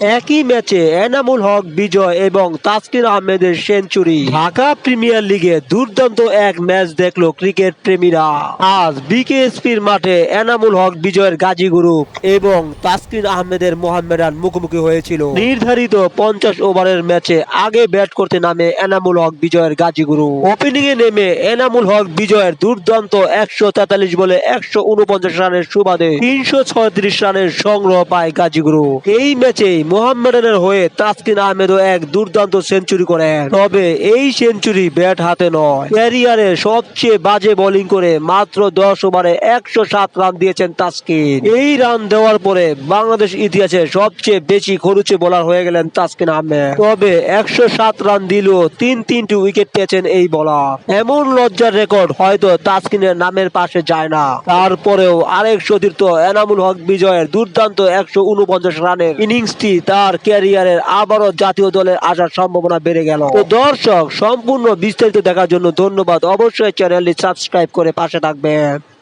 একই ম্যাচে এনামুল হক, বিজয় এবং তাসকিন আহমেদের সেঞ্চুরি। ঢাকা প্রিমিয়ার লিগে দুর্দান্ত এক ম্যাচ দেখল ক্রিকেট প্রেমীরা। আজ বিকেএসপির মাঠে এনামুল হক, বিজয়ের গাজী গ্রুপ এবং তাসকিন আহমেদের মোহাম্মেডান মুখোমুখি হয়েছিল। নির্ধারিত পঞ্চাশ ওভারের ম্যাচে আগে ব্যাট করতে নামে এনামুল হক, বিজয়ের গাজী গ্রুপ। ওপেনিং এ নেমে এনামুল হক, বিজয়ের দুর্দান্ত একশো তেতাল্লিশ বলে একশো উনপঞ্চাশ রানের সুবাদে তিনশো ছয়ত্রিশ রানের সংগ্রহ পায় গাজী গ্রুপ। এই ম্যাচেই মোহাম্মেডানের হয়ে তাসকিন আহমেদও এক দুর্দান্ত সেঞ্চুরি করেন। তবে এই সেঞ্চুরি ব্যাট হাতে নয়। ক্যারিয়ারে সবচেয়ে বাজে বোলিং করে মাত্র দশ ওভারে একশো সাত রান দিয়েছেন তাসকিন। এই রান দেওয়ার পরে বাংলাদেশ ইতিহাসে সবচেয়ে বেশি খরুচে বোলার হয়ে গেলেন তাসকিন আহমেদ। তবে একশো সাত রান দিলেও তিন তিনটি উইকেট পেয়েছেন এই বলার। এমন লজ্জার রেকর্ড হয়তো তাসকিনের নামের পাশে যায় না। তারপরেও আরেক সতীর্থ এনামুল হক বিজয়ের দুর্দান্ত একশো উনপঞ্চাশ রানের ইনিংসটি তার ক্যারিয়ারের আবারও জাতীয় দলের আসার সম্ভাবনা বেড়ে গেল। তো দর্শক, সম্পূর্ণ বিস্তারিত দেখার জন্য ধন্যবাদ। অবশ্যই চ্যানেলটি সাবস্ক্রাইব করে পাশে থাকবেন।